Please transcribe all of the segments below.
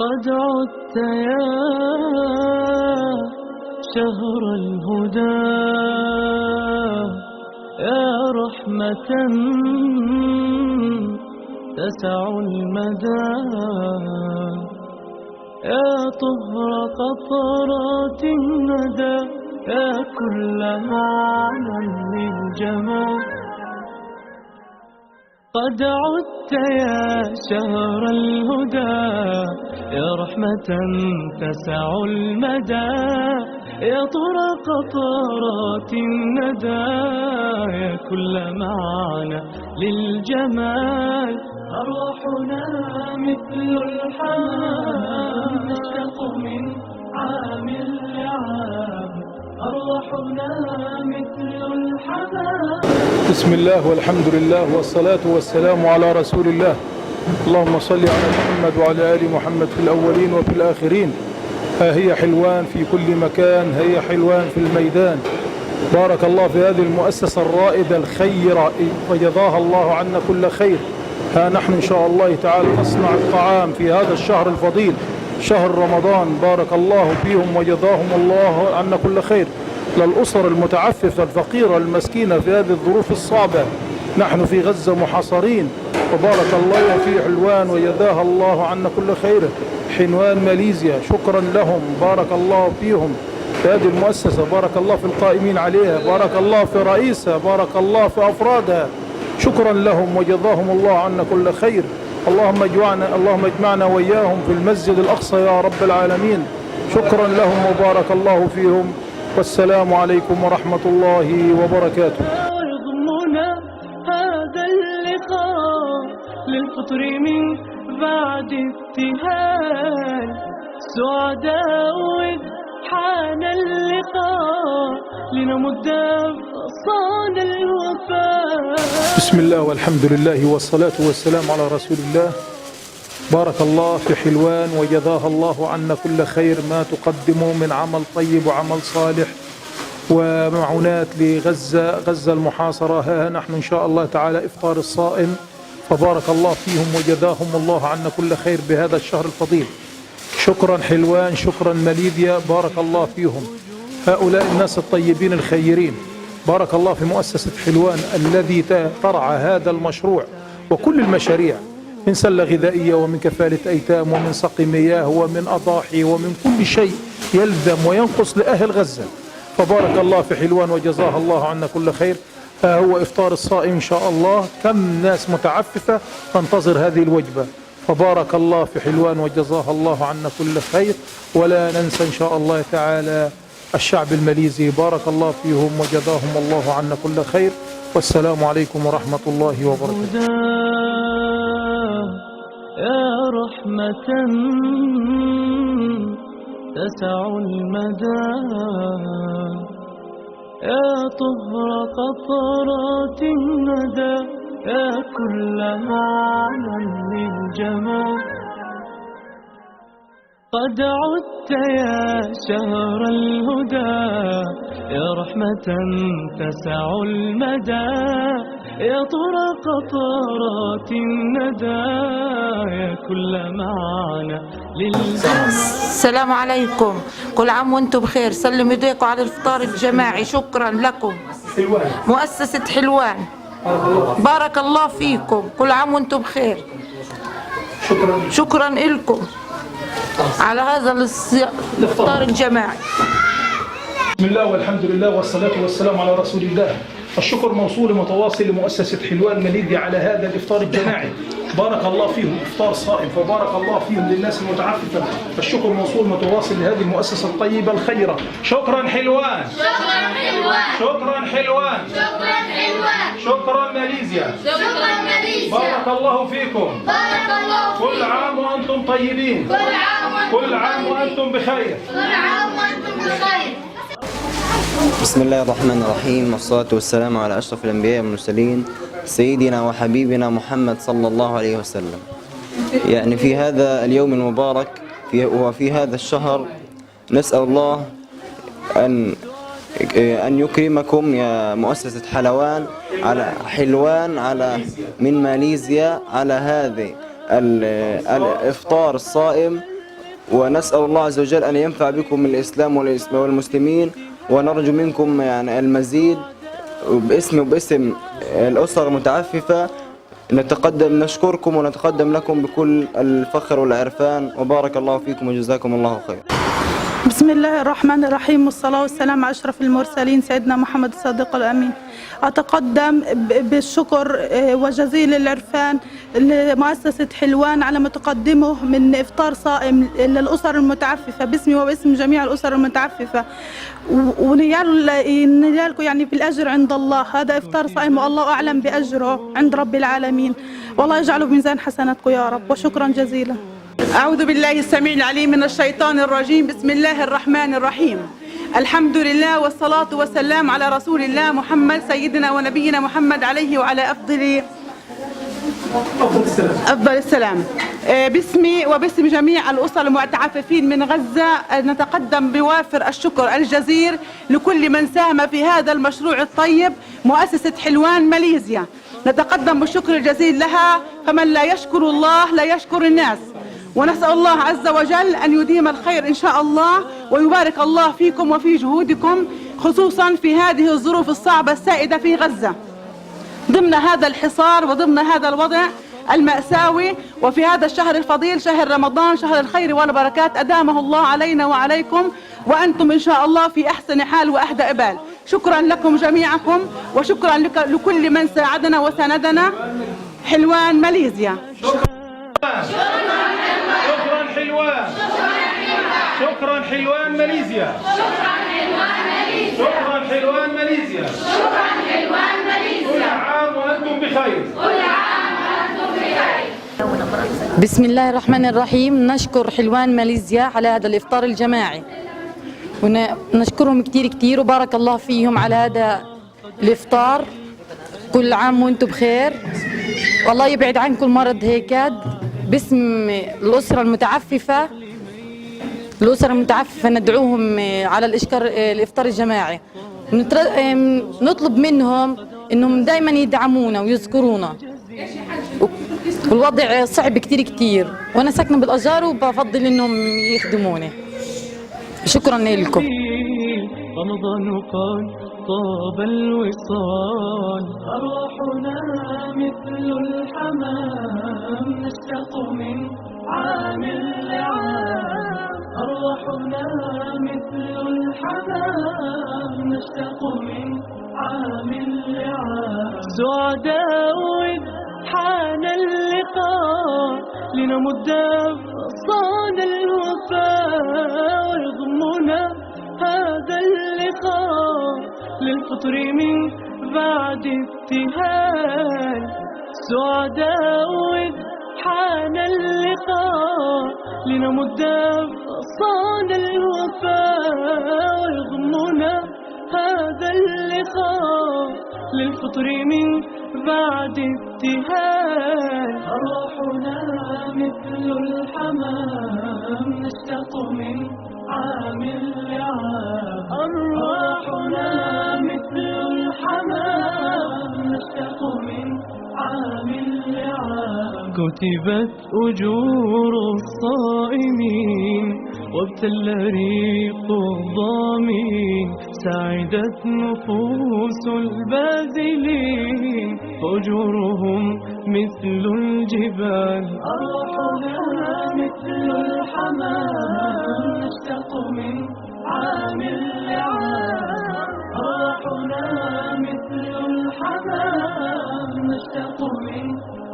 قد عدت يا شهر الهدى يا رحمة تسع المدى يا طهر قطرات الندى يا كل معنى للجمال قد عدت يا شهر الهدى يا رحمة تسع المدى يا طرى قطرات الندى يا كل معنى للجمال أرواحنا مثل الحمام نشتاق من عام لعام أرواحنا مثل الحمام. بسم الله والحمد لله والصلاة والسلام على رسول الله. اللهم صل على محمد وعلى آل محمد في الأولين وفي الآخرين. ها هي حلوان في كل مكان هي حلوان في الميدان. بارك الله في هذه المؤسسة الرائدة الخيرة وجزاها الله عنا كل خير. ها نحن إن شاء الله تعالى نصنع الطعام في هذا الشهر الفضيل شهر رمضان. بارك الله فيهم وجزاهم الله عنا كل خير. للأسر المتعففة الفقيرة المسكينة في هذه الظروف الصعبة. نحن في غزة محاصرين. وبارك الله في حلوان وجزاها الله عنا كل خير. حنوان ماليزيا شكرا لهم. بارك الله فيهم. في هذه المؤسسة بارك الله في القائمين عليها. بارك الله في رئيسها. بارك الله في أفرادها. شكرا لهم وجزاهم الله عنا كل خير. اللهم اجمعنا اللهم اجمعنا وإياهم في المسجد الأقصى يا رب العالمين. شكرا لهم وبارك الله فيهم. والسلام عليكم ورحمة الله وبركاته. يضمنا هذا اللقاء للفطر من بعد ابتهال سعداء حان اللقاء لنمد صان الوفاء. بسم الله والحمد لله والصلاة والسلام على رسول الله. بارك الله في حلوان وجزاها الله عنا كل خير ما تقدموا من عمل طيب وعمل صالح. ومعونات لغزة غزة المحاصرة. ها نحن إن شاء الله تعالى إفطار الصائم. فبارك الله فيهم وجزاهم الله عنا كل خير بهذا الشهر الفضيل. شكرا حلوان شكرا ماليزيا. بارك الله فيهم. هؤلاء الناس الطيبين الخيرين. بارك الله في مؤسسة حلوان الذي ترعى هذا المشروع وكل المشاريع. من سلة غذائية ومن كفالة أيتام ومن سقي مياه ومن أضاحي ومن كل شيء يلزم وينقص لأهل غزة. فبارك الله في حلوان وجزاها الله عنا كل خير. ها هو إفطار الصائم إن شاء الله. كم ناس متعففة تنتظر هذه الوجبة. فبارك الله في حلوان وجزاها الله عنا كل خير. ولا ننسى إن شاء الله تعالى الشعب الماليزي. بارك الله فيهم وجزاهم الله عنا كل خير. والسلام عليكم ورحمة الله وبركاته. يا رحمة تسع المدى. يا طهر قطرات الندى يا كل معنى للجمال قد عدت يا شهر الهدى يا رحمة تسع المدى. يا طرى قطرات الندى يا كل للجمال السلام عليكم. كل عام وأنتم بخير. سلموا ايديكم على الافطار الجماعي. شكرا لكم. مؤسسة حلوان. بارك الله فيكم. كل عام وأنتم بخير. شكرا شكرا لكم. على هذا الافطار الجماعي. بسم الله والحمد لله والصلاة والسلام على رسول الله. الشكر موصول متواصل لمؤسسة حلوان ماليزيا على هذا الإفطار الجماعي. بارك الله فيهم إفطار صائم فبارك الله فيهم للناس المتعففة. الشكر موصول متواصل لهذه المؤسسة الطيبة الخيرة. شكرا حلوان. شكرا حلوان. شكرا حلوان. شكرا حلوان. شكرا ماليزيا. شكرا ماليزيا. بارك الله فيكم. بارك الله كل فيكم عام وأنتم طيبين. كل عام كل. وأنتم بخير. كل عام وأنتم بخير. بسم الله الرحمن الرحيم والصلاة والسلام على أشرف الأنبياء والمرسلين سيدنا وحبيبنا محمد صلى الله عليه وسلم. يعني في هذا اليوم المبارك في وفي هذا الشهر نسأل الله أن أن يكرمكم يا مؤسسة حلوان على حلوان على من ماليزيا على هذه ال- الإفطار الصائم. ونسأل الله عز وجل أن ينفع بكم الإسلام والمسلمين. ونرجو منكم يعني المزيد باسم وباسم الأسر المتعففة. نتقدم نشكركم ونتقدم لكم بكل الفخر والعرفان. وبارك الله فيكم وجزاكم الله خير. بسم الله الرحمن الرحيم والصلاة والسلام على أشرف المرسلين سيدنا محمد الصادق الأمين. أتقدم بالشكر آه، وجزيل العرفان لمؤسسة حلوان على ما تقدمه من إفطار صائم للأسر المتعففة باسمي وباسم جميع الأسر المتعففة. و- ونيال نيالكم يعني بالأجر عند الله هذا إفطار صائم والله أعلم بأجره عند رب العالمين. والله يجعله بميزان حسناتكم يا رب وشكرا جزيلا. أعوذ بالله السميع العليم من الشيطان الرجيم. بسم الله الرحمن الرحيم. الحمد لله والصلاة والسلام على رسول الله محمد سيدنا ونبينا محمد عليه وعلى أفضل أفضل السلام. آه، باسمي وباسم جميع الأسر المتعففين من غزة آه، نتقدم بوافر الشكر الجزير لكل من ساهم في هذا المشروع الطيب مؤسسة حلوان ماليزيا. نتقدم بالشكر الجزيل لها فمن لا يشكر الله لا يشكر الناس. ونسأل الله عز وجل أن يديم الخير إن شاء الله ويبارك الله فيكم وفي جهودكم خصوصا في هذه الظروف الصعبة السائدة في غزة. ضمن هذا الحصار وضمن هذا الوضع المأساوي وفي هذا الشهر الفضيل شهر رمضان شهر الخير والبركات أدامه الله علينا وعليكم وأنتم إن شاء الله في أحسن حال وأهدى بال. شكرا لكم جميعكم وشكرا لك لكل من ساعدنا وساندنا حلوان ماليزيا. شكرا حلوان شكرا حلوان ماليزيا. شكرا حلوان ماليزيا. كل عام وأنتم بخير. بسم الله الرحمن الرحيم. نشكر حلوان ماليزيا على هذا الإفطار الجماعي. ونشكرهم كتير كتير وبارك الله فيهم على هذا الإفطار. كل عام وأنتم بخير. والله يبعد عنكم المرض هيكاد باسم الأسرة المتعففة. الأسر المتعففة ندعوهم على الإشكار الإفطار الجماعي. نطلب منهم إنهم دائما يدعمونا ويذكرونا. والوضع صعب كتير كتير. وأنا ساكنة بالاجار وبفضل إنهم يخدموني. شكرا لكم. رمضان قد طاب الوصال. أرواحنا مثل الحمام نشتاق من عام لعام أرواحنا مثل الحمام نشتاق من عام لعام سعداء حان اللقاء لنمد أغصان الوفاء ويضمنا هذا اللقاء للفطر من بعد ابتهال سعداء حان اللقاء لنمد أغصان الوفاء ويضمنا هذا اللقاء للفطر من بعد ابتهال أرواحنا مثل الحمام نشتاق من عام لعام أرواحنا مثل الحمام نشتاق من عام لعام كتبت أجور الصائمين. وابتل ريق الضامين سعدت نفوس الباذلين. فأجورهم مثل الجبال. أرواحنا مثل الحمام. نشتاق من عام لعام مثل الحمام. نشتاق من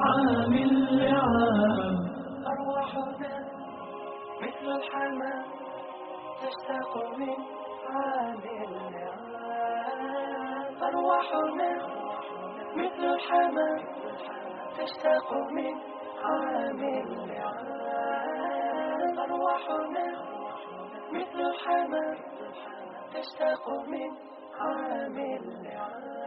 عام لعام أرواحنا الحمام تشتاق من عام أرواحنا مثل الحمام تشتاق من عام أرواحنا مثل الحمام تشتاق من عام لعام